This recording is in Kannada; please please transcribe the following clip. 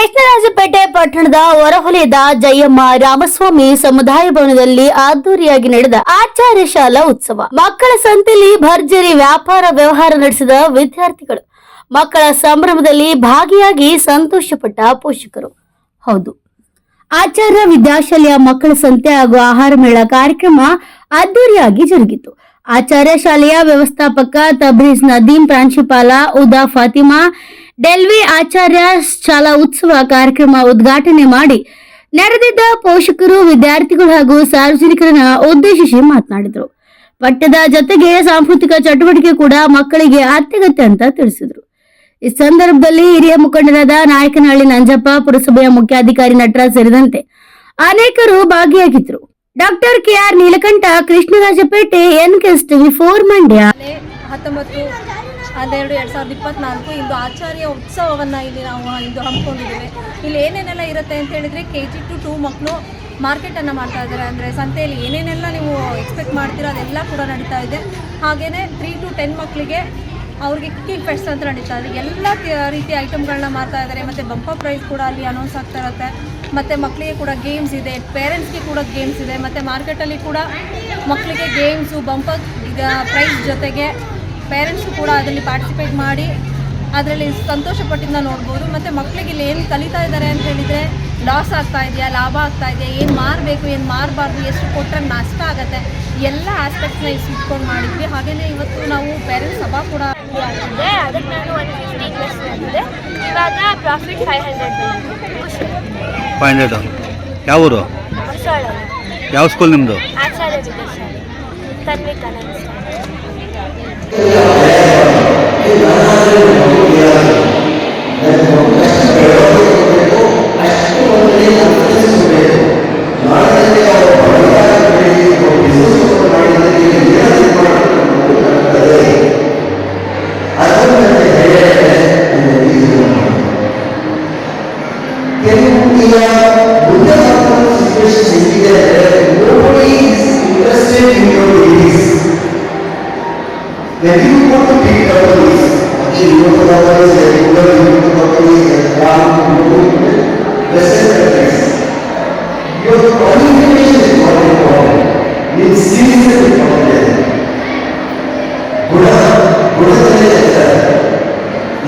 ಕೃಷ್ಣರಾಜಪೇಟೆ ಪಟ್ಟಣದ ಹೊರವಲಯದ ಜಯಮ್ಮ ರಾಮಸ್ವಾಮಿ ಸಮುದಾಯ ಭವನದಲ್ಲಿ ಅದ್ದೂರಿಯಾಗಿ ನಡೆದ ಆಚಾರ್ಯ ಶಾಲಾ ಉತ್ಸವ. ಮಕ್ಕಳ ಸಂತೆಯಲ್ಲಿ ಭರ್ಜರಿ ವ್ಯಾಪಾರ ವ್ಯವಹಾರ ನಡೆಸಿದ ವಿದ್ಯಾರ್ಥಿಗಳು. ಮಕ್ಕಳ ಸಂಭ್ರಮದಲ್ಲಿ ಭಾಗಿಯಾಗಿ ಸಂತೋಷಪಟ್ಟ ಪೋಷಕರು. ಹೌದು. ಆಚಾರ್ಯ ವಿದ್ಯಾಶಾಲೆಯ ಮಕ್ಕಳ ಸಂತೆ ಹಾಗೂ ಆಹಾರ ಮೇಳ ಕಾರ್ಯಕ್ರಮ ಅದ್ದೂರಿಯಾಗಿ ಜರುಗಿತು. ಆಚಾರ್ಯ ಶಾಲೆಯ ವ್ಯವಸ್ಥಾಪಕ ತಬ್ರೀಜ್ ನದೀಂ, ಪ್ರಾಂಶುಪಾಲ ಉದಾ ಫಾತಿಮಾ, ಡೆಲ್ವಿ ಆಚಾರ್ಯ ಶಾಲಾ ಉತ್ಸವ ಕಾರ್ಯಕ್ರಮ ಉದ್ಘಾಟನೆ ಮಾಡಿ ನೆರೆದಿದ್ದ ಪೋಷಕರು, ವಿದ್ಯಾರ್ಥಿಗಳು ಹಾಗೂ ಸಾರ್ವಜನಿಕರನ್ನ ಉದ್ದೇಶಿಸಿ ಮಾತನಾಡಿದರು. ಪಠ್ಯದ ಜೊತೆಗೆ ಸಾಂಸ್ಕೃತಿಕ ಚಟುವಟಿಕೆ ಕೂಡ ಮಕ್ಕಳಿಗೆ ಅತ್ಯಗತ್ಯ ಅಂತ ತಿಳಿಸಿದರು. ಈ ಸಂದರ್ಭದಲ್ಲಿ ಹಿರಿಯ ಮುಖಂಡರಾದ ನಾಯಕನಹಳ್ಳಿ ನಂಜಪ್ಪ, ಪುರಸಭೆಯ ಮುಖ್ಯಾಧಿಕಾರಿ ನಟರಾಜ್ ಸೇರಿದಂತೆ ಅನೇಕರು ಭಾಗಿಯಾಗಿದ್ದರು. Doctor K R Neelakantha, Krishnarajpete N TV four Mandya. ಹತ್ತೊಂಬತ್ತು, ಹನ್ನೆರಡು, ಎರಡು ಸಾವಿರದ ಇಪ್ಪತ್ನಾಲ್ಕು ಇಂದು ಆಚಾರ್ಯ ಉತ್ಸವವನ್ನು ಇಲ್ಲಿ ನಾವು ಇಂದು ಹಮ್ಮಿಕೊಂಡಿದ್ದೇವೆ. ಇಲ್ಲಿ ಏನೇನೆಲ್ಲ ಇರುತ್ತೆ ಅಂತ ಹೇಳಿದ್ರೆ ಕೆ ಜಿ ಟು ಟೂ ಮಕ್ಕಳು ಮಾರ್ಕೆಟನ್ನು ಮಾಡ್ತಾ ಇದ್ದಾರೆ. ಅಂದರೆ ಸಂತೆಯಲ್ಲಿ ಏನೇನೆಲ್ಲ ನೀವು ಎಕ್ಸ್ಪೆಕ್ಟ್ ಮಾಡ್ತೀರೋ ಅದೆಲ್ಲ ಕೂಡ ನಡೀತಾ ಇದೆ. ಹಾಗೆಯೇ ತ್ರೀ ಟು ಟೆನ್ ಮಕ್ಕಳಿಗೆ ಅವ್ರಿಗೆ ಕುಕಿಂಗ್ ಫೆಸ್ಟ್ ಅಂತ ನಡೀತಾ ಇದೆ. ಎಲ್ಲ ರೀತಿಯ ಐಟಮ್ಗಳನ್ನ ಮಾಡ್ತಾ ಇದ್ದಾರೆ ಮತ್ತು ಬಂಪರ್ ಪ್ರೈಸ್ ಕೂಡ ಅಲ್ಲಿ ಅನೌನ್ಸ್ ಆಗ್ತಾ ಇರುತ್ತೆ. ಮತ್ತು ಮಕ್ಕಳಿಗೆ ಕೂಡ ಗೇಮ್ಸ್ ಇದೆ. ಪೇರೆಂಟ್ಸ್ಗೆ ಕೂಡ ಗೇಮ್ಸ್ ಇದೆ. ಮತ್ತು ಮಾರ್ಕೆಟಲ್ಲಿ ಕೂಡ ಮಕ್ಕಳಿಗೆ ಗೇಮ್ಸು ಈಗ ಪ್ರೈಸ್ ಜೊತೆಗೆ ಪೇರೆಂಟ್ಸು ಕೂಡ ಅದರಲ್ಲಿ ಪಾರ್ಟಿಸಿಪೇಟ್ ಮಾಡಿ ಅದರಲ್ಲಿ ಸಂತೋಷಪಟ್ಟಿಂದ ನೋಡ್ಬೋದು. ಮತ್ತು ಮಕ್ಕಳಿಗೆ ಇಲ್ಲಿ ಏನು ಕಲಿತಾ ಇದ್ದಾರೆ ಅಂತ ಹೇಳಿದರೆ ಲಾಸ್ ಆಗ್ತಾ ಇದೆಯಾ? ಲಾಭ ಆಗ್ತಾ ಇದೆಯಾ? ಏನು ಮಾರಬೇಕು? ಏನು ಮಾರಬಾರ್ದು? ಎಷ್ಟು ಕೊಟ್ಟರೆ ನಷ್ಟ ಆಗುತ್ತೆ? ಎಲ್ಲ ಆಸ್ಪೆಕ್ಟ್ಸ್ನ ಇಟ್ಕೊಂಡು ಮಾಡಿದ್ವಿ. ಹಾಗೆಯೇ ಇವತ್ತು ನಾವು ಪೇರೆಂಟ್ಸ್ ಸಭಾ ಕೂಡ ಆಗ್ತಿದೆ ಅದಕ್ಕೆ ನಾನು ಒಂದು ಫಿಫ್ಟಿ ಇನ್ವೆಸ್ಟ್ ಮಾಡಿದೆ ಇವಾಗ ಪ್ರಾಫಿಟ್ ಫೈವ್ ಹಂಡ್ರೆಡ್ ಖುಷಿ ಫೈವ್ ಹಂಡ್ರೆಡು ಯಾವ ಊರು? ಹೊಸೊಳ ಯಾವ ಸ್ಕೂಲ್ ನಿಮ್ಮದು ಆಚಾರ್ಯ ವಿದ್ಯಾಶಾಲೆ. Devido ao cumprimento A polícia, atirou para o